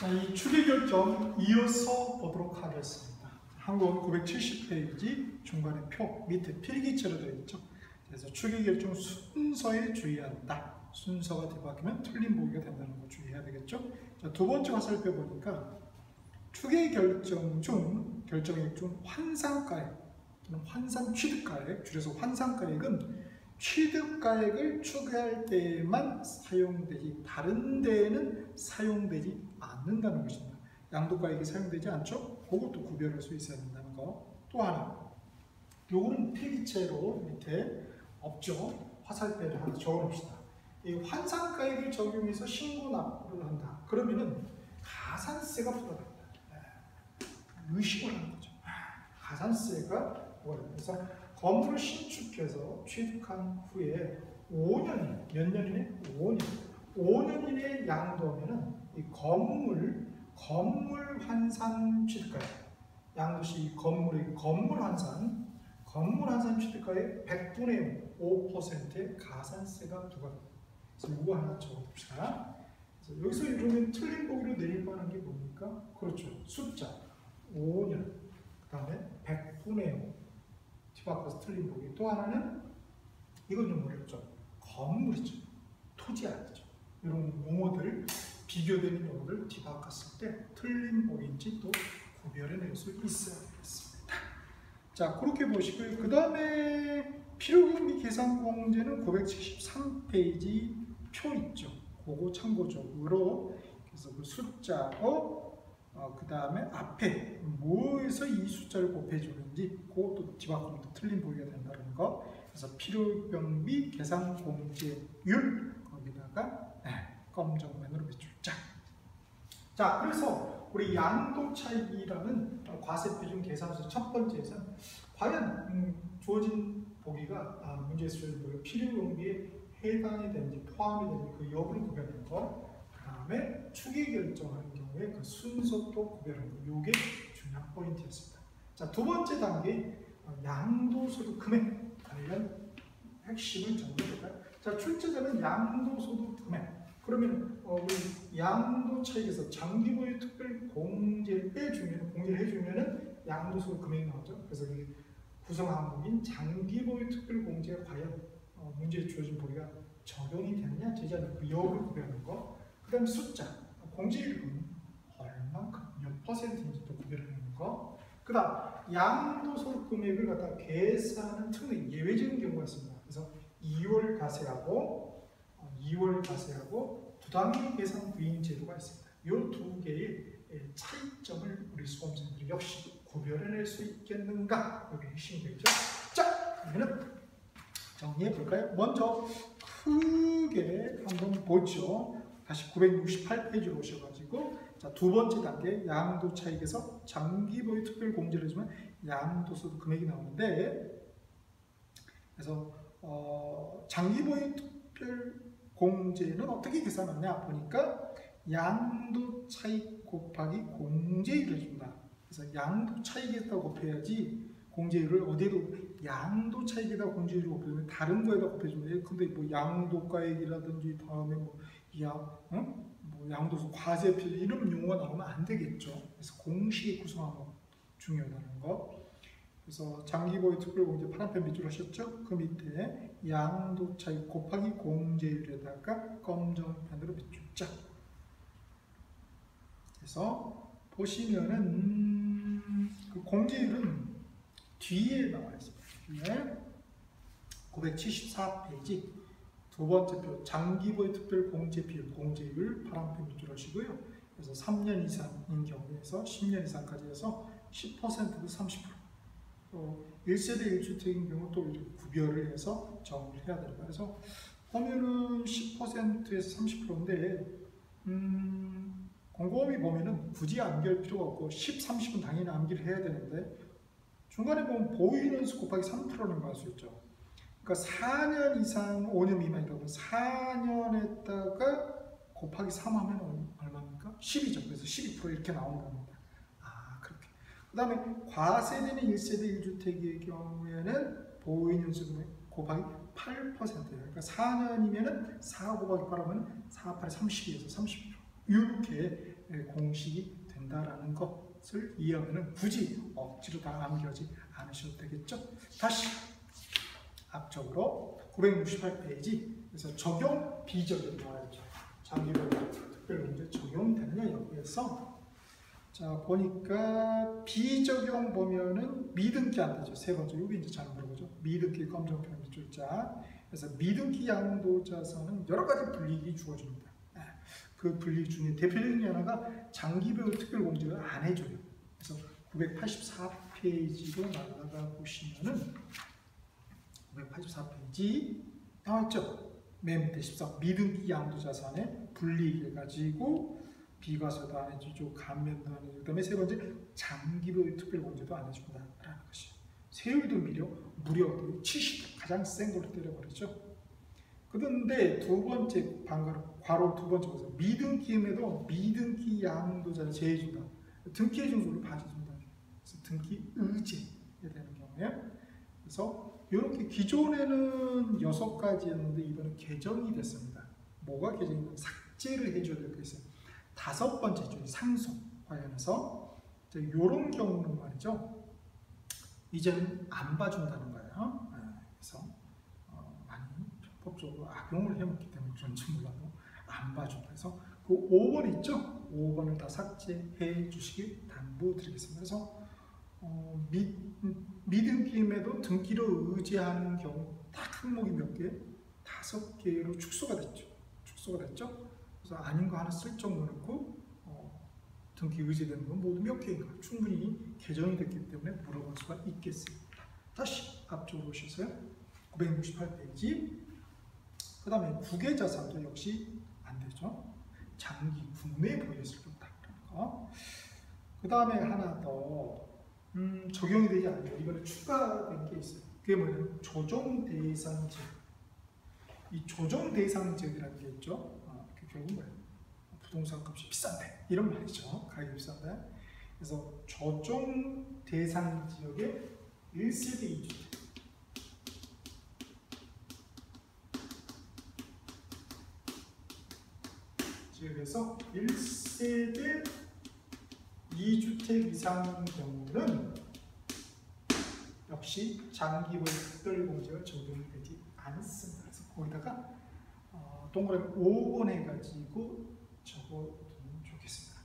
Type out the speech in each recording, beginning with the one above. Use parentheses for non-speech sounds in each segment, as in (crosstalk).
자, 이 추계 결정 이어서 보도록 하겠습니다. 한권 970페이지 중간에 표 밑에 필기체로 되어 있죠. 그래서 추계 결정 순서에 주의한다. 순서가 뒤바뀌면 틀린 보기가 된다는 거 주의해야 되겠죠. 자, 두 번째 화살표 보니까 추계 결정 중 결정액 중 환상가액 또는 환상 취득가액 줄여서 환상가액은 취득가액을 추계할 때만 사용되지 다른 데에는 사용되지 않는다는 것입니다. 양도가액이 사용되지 않죠? 그것도 구별할 수 있어야 된다는 거. 또 하나, 요거는 필기체로 밑에 없죠? 화살표를 하나 적어놓읍시다. 이 환상가액을 적용해서 신고 납부를 한다. 그러면은 가산세가 부과됩니다. 의심을 하는 거죠. 가산세가 부과됩니다. 건물을 신축해서 취득한 후에 5년, 몇 년이네? 5년. 5년 이내에 양도하면은 이 건물, 건물 환산 취득가액. 양도시 건물의 건물 환산, 건물 환산 취득가액 100분의 5%의 가산세가 부과됩니다. 그래서 이거 하나 적어봅시다. 여기서 이러면 틀린 보기로 내릴 만한 게 뭡니까? 그렇죠. 숫자 5년 그 다음에 100분의 5 뒤바꿔서 틀린 보기 또 하나는 이건 좀 어렵죠. 건물이죠. 토지 아니죠. 이런 용어들 비교되는 용어들 뒤바꿨을 때 틀린 보기인지 또 구별해낼 수 있어야 되겠습니다. 자 그렇게 보시고요. 그 다음에 필요금리 계산 공제는 973페이지 표 있죠. 그거 참고적으로 그래서 그 숫자어 어, 그 다음에 앞에 뭐에서 이 숫자를 곱해주는지 그것도 뒤바꾸면 틀린 보기가 된다는 거. 그래서 필요병비 계산 공제율 거기다가 네, 검정면으로 비출자. 자 그래서 우리 양도 차익이라는 과세 표준 계산서 첫 번째에서는 과연 음, 주어진 보기가 아, 문제 수준 필요병비에 해당이 되는지 포함이 되는지 그 여부를 구별하는 거, 그 다음에 추계 결정하는 경우에 그 순서도 구별하는 거, 이게 중요한 포인트였습니다. 자, 두 번째 단계, 어, 양도소득 금액 관련 핵심을 정리해볼까요? 자, 출제자는 양도소득 금액. 그러면 어, 우리 양도 차익에서 장기보유 특별 공제를 빼주면, 공제를 해주면은 양도소득 금액이 나오죠. 그래서 구성 항목인 장기보유 특별 공제가 과연 어, 문제에 주어진 보기가 적용이 되느냐 되지 않느냐 그 여부를 구별하는 거. 그 다음 숫자, 공제율은 얼만큼, 몇 퍼센트인지도 구별하는 거. 그 다음 양도소득 금액을 갖다 계산하는 특례, 예외적인 경우가 있습니다. 그래서 2월 가세하고 2월 어, 가세하고 부당일 계산 부인 제도가 있습니다. 이 두 개의 차이점을 우리 수험생들이 역시 구별해낼 수 있겠는가? 여기 핵심이 되죠. 자, 그러면 정리해 볼까요? 먼저 크게 한번 보죠. 다시 968페이지로 오셔가지고 자, 두 번째 단계 양도 차익에서 장기 보유 특별 공제를 해주면 양도소득 금액이 나오는데 그래서 어, 장기 보유 특별 공제는 어떻게 계산하냐 보니까 양도 차익 곱하기 공제율을 준다. 그래서 양도 차익에다 곱해야지 공제율을 어디에도 양도 차익에다 공제율을 곱해주면 다른 거에다 곱해주면 근데 뭐 양도가액이라든지 다음에 뭐 야, 응? 뭐 양도소 과세표 이런 용어가 나오면 안 되겠죠. 그래서 공식의 구성하는 중요하다는 거. 그래서 장기보유 특별공제 파란펜 밑줄 하셨죠? 그 밑에 양도 차익 곱하기 공제율에다가 검정펜으로 밑줄 자. 그래서 보시면은 음, 그 공제율은 뒤에 나와 있습니다. 뒤에 974페이지 두 번째 표 장기보유 특별 공제 비율 공제율 파란펜 밑줄 하시고요. 그래서 3년 이상인 경우에서 10년 이상까지 해서 10%도 30%. 또 1세대 1주택인 경우 또 이렇게 구별을 해서 정리를 해야 됩니다. 그래서 보면은 10%에서 30%인데 음, 공고범위 보면은 굳이 암기할 필요가 없고 10, 30은 당연히 암기를 해야 되는데 중간에 보면 보이는 수 곱하기 3%라는 거알수 있죠. 그러니까 4년 이상 5년 미만이라고 4년에다가 곱하기 3 하면 얼마입니까? 10이죠. 그래서 12% 이렇게 나오는 겁니다. 아, 그렇게. 그 다음에 과세되는 1세대 1주택의 경우에는 보이는수 곱하기 8%예요. 그러니까 4년이면은 4 곱하기 8 하면 4, 8, 32에서 30%. 이렇게 공식이 된다라는 것을 이해하면 굳이 억지로 다 암기하지 않으셔도 되겠죠. 다시 앞쪽으로 968페이지 그래서 적용 비적용 나와있죠. 장기별 특별 문제 적용되느냐 여기에서 자 보니까 비적용 보면은 미등기 안 되죠. 세 번째 여기 이제 잘 물어보죠. 미등기 검정편 밑줄 자 그래서 미등기 양도자산은 여러 가지 불이익이 주어집니다. 예, 그 불이익 중에 대표적인 하나가 장기별 특별 공제를 안 해줘요. 그래서 984페이지로 나가가 보시면은 984페이지 나왔죠? 맨 밑에 14 미등기 양도자산의 불이익을 가지고 비과세도 안 해주죠 감면도 안 해주고 그다음에 세 번째 장기별 특별공제도 안 해준다라는 것이요 세율도 무려 무려 70 가장 센 걸로 때려버리죠. 그런데 두 번째 방가로 괄호 두 번째 보세요 미등기임에도 미등기 양도자를 제해준다. 등기해준 걸로 봐준다. 그래서 등기 의제에 되는 경우에 그래서 이렇게 기존에는 여섯 가지였는데 이번에 개정이 됐습니다. 뭐가 개정이 됐 삭제를 해줘야 될 게 있어요. 다섯 번째 중 상속 관련해서 이런 경우는 말이죠. 이제는 안 봐준다는 거예요. 네, 그래서 어, 많이 법적으로 악용을 해먹기 때문에 그런지 몰라도 안 봐준다. 그래서 그 5번 있죠? 5번을 다 삭제해 주시길 당부드리겠습니다. 그래서 어, 미, 믿음김에도 등기로 의지하는 경우 딱 항목이 몇 개? 다섯 개로 축소가 됐죠. 축소가 됐죠. 그래서 아닌 거 하나 슬쩍 넣고 어, 등기 의지되는 건 모두 몇 개인가 충분히 개정이 됐기 때문에 물어볼 수가 있겠습니다. 다시 앞쪽으로 오셔서요. 968페이지 그 다음에 국외자산도 역시 안 되죠. 장기 국내에 보였을 경우다. 그 다음에 하나 더 음, 적용이 되지 않아요. 이번에 추가된 게 있어요. 그게 뭐냐면 조정 대상 지역. 이 조정 대상 지역이라는 게 있죠. 아, 그 결국 뭐예요? 부동산 값이 비싼데 이런 말이죠. 가격이 비싼데. 그래서 조정 대상 지역의 1세대 2주택. 지역에서 1세대 2주택 이상인 경우는 역시 장기월 특별공제가 적용이 되지 않습니다. 그래서 거기다가 어, 동그라미 5번 해가지고 적어두면 좋겠습니다.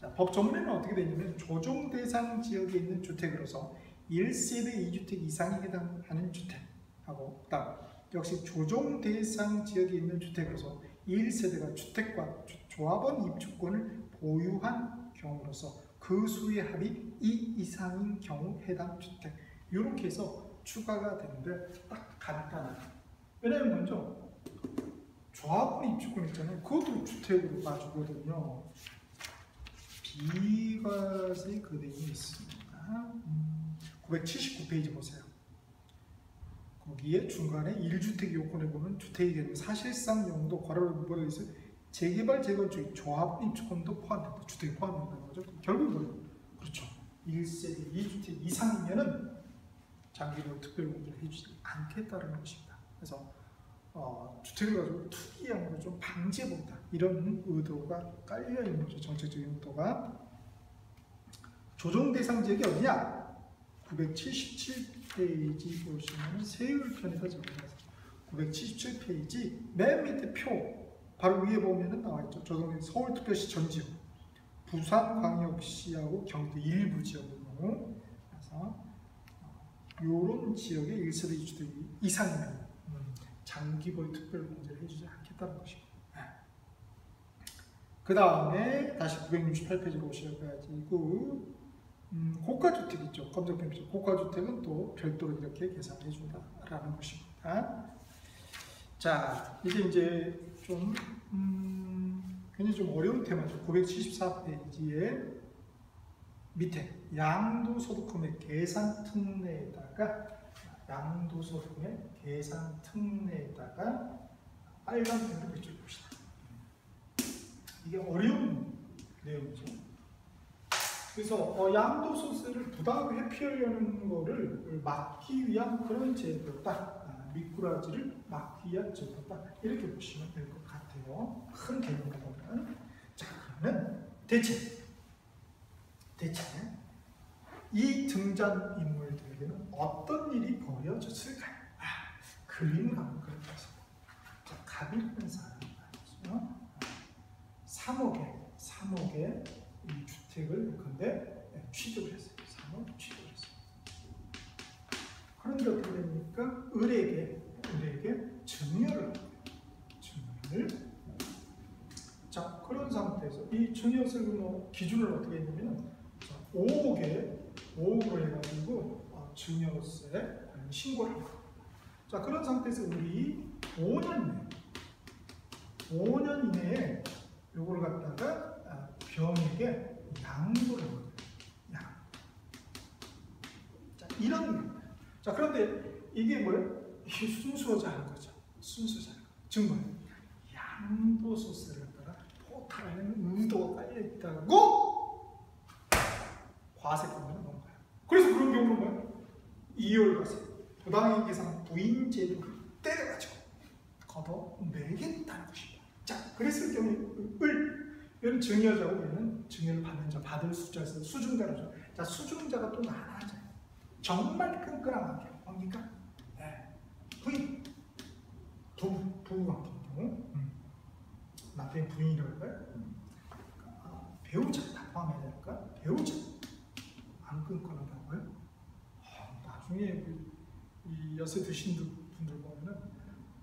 자, 법 전문에는 어떻게 되냐면 조정 대상 지역에 있는 주택으로서 1세대 2주택 이상에 해당하는 주택하고 그다음 역시 조정 대상 지역에 있는 주택으로서 1세대가 주택과 조합원 입주권을 보유한 경우로서 그 수의 합이 2 이상인 경우 해당 주택. 이렇게 해서 추가가 되는데 딱 간단하게. 왜냐면 먼저 조합원 입주권 있잖아요. 그것도 주택으로 봐주거든요. 비과세 그대로 있습니다. 음, 979페이지 보세요. 거기에 중간에 1주택 요건에 보면 주택이 되는 사실상 용도 괄호를 뭐라 있어요 재개발 재건축 조합 입주권도 포함된다. 주택이 포함된다는 거죠. 결국 뭐예요? 그렇죠. 1세대 2주택 이상이면은 장기로 특별공제를 해주지 않겠다는 것입니다. 그래서 어, 주택을 가지고 투기한 걸좀 방지해본다. 이런 의도가 깔려있는 거죠. 정책적인 의도가. 조정 대상 지역이 어디냐? 977페이지 보시면 세율 편에서 적용해서 977페이지 맨 밑에 표 바로 위에 보면은 나와 있죠. 조성된 서울특별시 전 지역, 부산광역시하고 경기도 일부 경우 그래서 이런 어, 지역의 1세대 2주택 이상이면 음, 장기보유 특별공제를 해주지 않겠다는 것이고 네. 그 다음에 다시 968페이지로 오셔가지고 음, 고가주택 있죠. 검정펜 고가주택은 또 별도로 이렇게 계산해 준다라는 것입니다. 자, 이게 이제 좀 음, 굉장히 좀 어려운 테마죠. 974페이지에 밑에 양도소득금액 계산 특례에다가 양도소득금액 계산 특례에다가 빨간 펜으로 그려봅시다. 이게 어려운 내용이죠. 그래서 어, 양도소득을 부당하게 회피하려는 거를 막기 위한 그런 제도다. 미꾸라지를 막기 위한 제도다. 이렇게 보시면 될 것 같아요. 큰 개념으로 보면. 자, 그러면 대체 대체 이 등장 인물들에게는 어떤 일이 벌어졌을까요? 아, 그림을 한번 그려보세요. 자, 갑이라는 사람이 말이죠. 3억에 3억에 이 주택을 근데 취득을 했어요. 3억 취득 됩니까? 을에게 을에게 증여를 합니다. 증여를 자 그런 상태에서 이 증여세 뭐 기준을 어떻게 했냐면 5억에 5억으로 해가지고 어, 증여세 관련 신고를 합니다. 자 그런 상태에서 우리 5년 이내 5년 이내에 요걸 갖다가 아, 병에게 양도를 하거든요. 양. 자 이런. 자 그런데 이게 뭐예요? 이게 순수자인 거죠. 순수자. 증거. 양도소세를 갖다가 포탈에는 의도가 깔려 있다고 과세권을 거예요. 그래서 그런 경우는 뭐예요? 이율과세, 부당의 계산, 부인 제도를 때려가지고 걷어내겠다는 것입니다. 자, 그랬을 경우에 을 얘는 증여자고 얘는 증여를 받는 자, 받을 숫자에서 수중자로죠. 자, 수중자가 또 나눠져요. 정말 끈끈한 관계. 뭡니까? 네. 부인. 부부, 부부 관계인 경우. 음. 남편이 부인이라고 할까요? 음. 아, 배우자, 포함해야 될까? 배우자. 안 끈끈하다고요? 아, 나중에 그, 이 여세 드신 분들 보면은,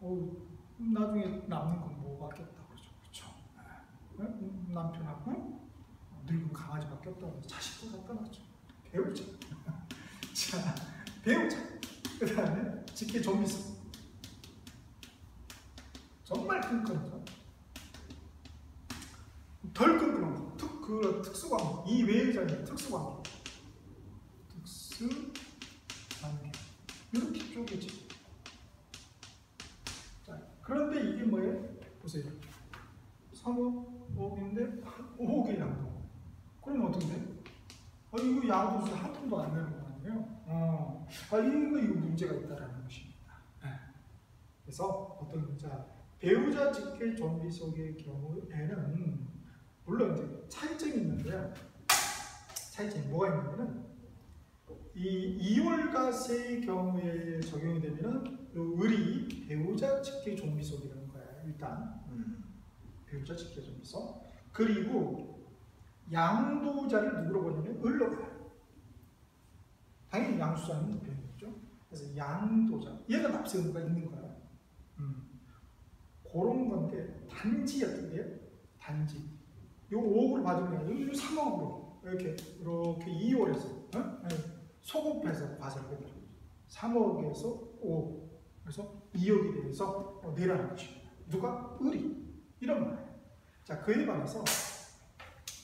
어, 나중에 남는 건 뭐밖에 없다 그러죠. 그렇죠? 네? 남편하고 늙은 강아지밖에 없다고 자식도 갖다 놨죠. 배우자. (laughs) 자, 배우자. 그 다음에 직계 좀비서. 정말 끈끈하죠. 덜 끈끈한 거. 특, 그 특수관계. 이 외의자는 특수관계. 특수관계. 이렇게 쪼개지. 자, 그런데 이게 뭐예요? 보세요. 3억, 5억인데 5억의 양도. 그럼 어떻게 돼? 아, 이거 양도세 한 푼도 안 내는 거 아니에요? 어. 아, 이거, 이거 문제가 있다라는 것입니다. 네. 그래서 어떤 자 배우자 직계 좀비 속의 경우에는 물론 이제 차이점이 있는데요. 차이점이 뭐가 있냐면은 이 이월가세의 경우에 적용이 되면은 요 을이 배우자 직계 좀비 속이라는 거야. 일단 음. 배우자 직계 좀비 속. 그리고 양도자를 누구로 보냐면 을로 봐요. 양수자는 배우죠. 그래서 양도자. 얘가 납세 의무가 있는 거야. 음. 그런 건데 단지 어떻게 해요? 단지. 요 5억을 받으면 요 3억으로 이렇게 이렇게 2월에서 어? 소급해서 과세를 해드립니다. 3억에서 5억 그래서 2억에 대해서 내라는 것입니다. 누가? 을이 이런 말이에요. 자 그에 반해서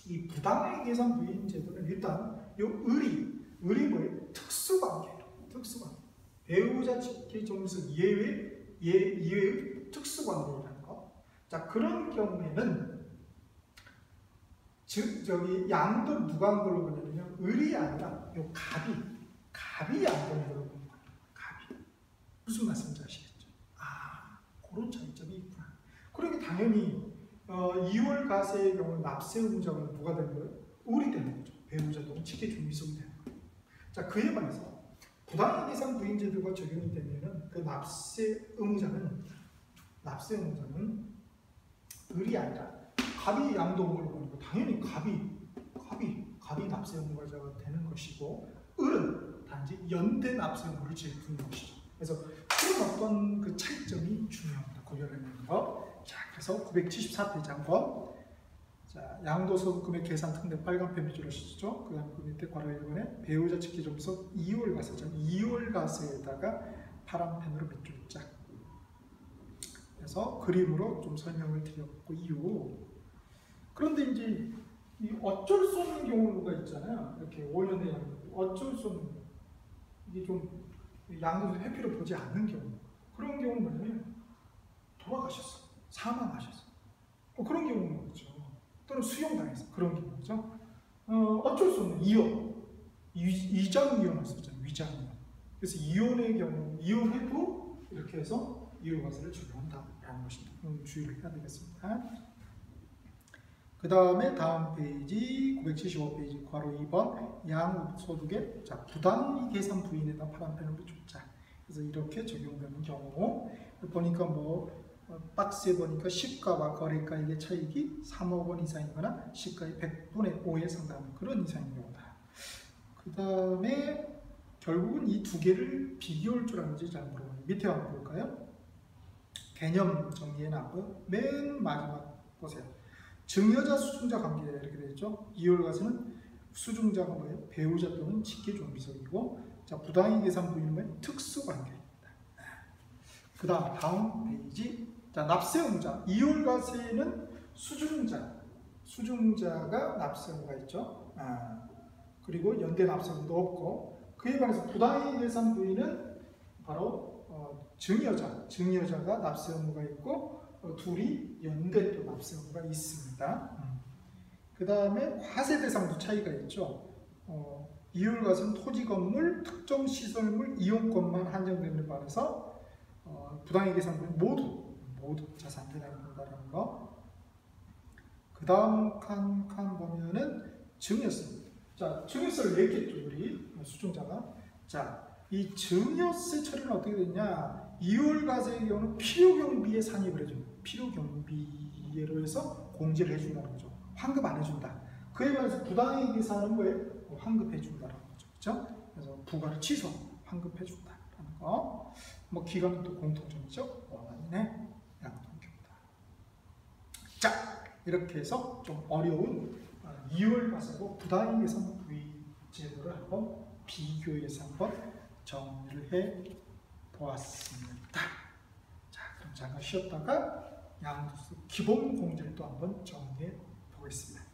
이 부당의 계산 부인 제도는 일단 요 을이 을이 뭐예요? 특수관계예요. 특수관계. 배우자 직계 점수 예외 예 이외의 특수관계라는 거. 자 그런 경우에는 즉 저기 양도 누가 한 걸로 보냐면요 을이 아니라 요 갑이 갑이 양도인 걸로 보는 거예요. 갑이 무슨 말씀인지 아시겠죠? 아 그런 차이점이 있구나. 그러니 당연히 어, 2월 가세의 경우 납세 의무자는 누가 되는 거예요? 을이 되는 거죠. 배우자도 직계 중위성이 되는 거예요. 자 그에 반해서 계산 부인제도가 적용이 되면은 그 납세 의무자는 납세 의무자는 을이 아니라 갑이 보는 거 당연히 갑이 갑이 갑이 납세 의무자가 되는 것이고 을은 단지 연대 납세 의무를 지불하는 것이죠. 그래서 그런 어떤 그 차이점이 중요합니다. 고려하는 거. 자, 그래서 974페이지 한번 자, 양도소득 금액 계산 특례 빨간 펜 위주로 시죠. 그 다음 그 밑에 괄호 1번에 배우자 직계점수 2월 가세죠. 2월 가세에다가 파란 펜으로 몇 줄자. 그래서 그림으로 좀 설명을 드렸고요. 그런데 이제 어쩔 수 없는 경우가 있잖아요. 이렇게 5년의 양도. 어쩔 수 없는. 이게 좀 양도세 회피를 보지 않는 경우. 그런 경우는 뭐냐면 돌아가셨어. 사망하셨어. 어, 그런 경우는 그렇죠. 또는 수용당해서 그런 경우죠. 어, 어쩔 수 없는 이혼, 위 장 이혼을 쓰잖아요. 위장 이혼. 그래서 이혼의 경우 이혼해도 이렇게 해서 이혼과세를 적용한다라는 것입니다. 음, 주의를 해야 되겠습니다. 그 다음에 다음 페이지 975페이지 괄호 2번 양소득의 자 부당이 계산 부인에다 파란펜을 붙였자 그래서 이렇게 적용되는 경우 보니까 뭐 어, 박스에 보니까 시가와 거래가액의 차익이 3억 원 이상이거나 시가의 100분의 5에 해당하는 그런 이상인 경우다. 그 다음에 결국은 이 두 개를 비교할 줄 아는지 잘 모르겠어요. 밑에 한번 볼까요? 개념 정리해 놨고요. 맨 마지막 보세요. 증여자 수중자 관계 이렇게 되어 있죠. 이월가서는 수중자가 뭐예요? 배우자 또는 직계 종비속이고 자 부당이 계산 부인은? 특수관계입니다. 그 다음 다음 페이지 자 납세의무자 이월가세는 수중자 수중자가 납세의무가 있죠. 아, 그리고 연대 납세의무도 없고 그에 반해서 부당이 계산 부인은 바로 어, 증여자 증여자가 납세의무가 있고 어, 둘이 연대 또 납세 의무가 있습니다. 그 다음에 화세 대상도 차이가 있죠. 어, 이율과는 토지 건물, 특정 시설물 이용권만 한정되는 데 반해서 어, 부당의 계산은 모두 자산 대상이 된다는 거. 그 다음 칸, 칸 보면은 증여세. 자, 증여세를 냈겠죠, 우리 수중자가. 자, 이 증여세 처리는 어떻게 되냐? 2월 가세의 경우는 필요경비에 산입을 해줍니다. 필요경비로 해서 공제를 해준다는 거죠. 환급 안 해준다. 그에 반해서 계산은 뭐예요? 뭐 환급해준다는 거죠. 그죠? 그래서 부가를 취소, 환급해준다는 거. 뭐 기간은 또 공통점이죠. 원안이네. 자, 이렇게 해서 좀 어려운 2월 가세고 부당의 계산 부위 제도를 한번 비교해서 한번 정리를 해 보았습니다. 자, 그럼 잠깐 쉬었다가 양도세 기본 공제를 또 한번 정리해 보겠습니다.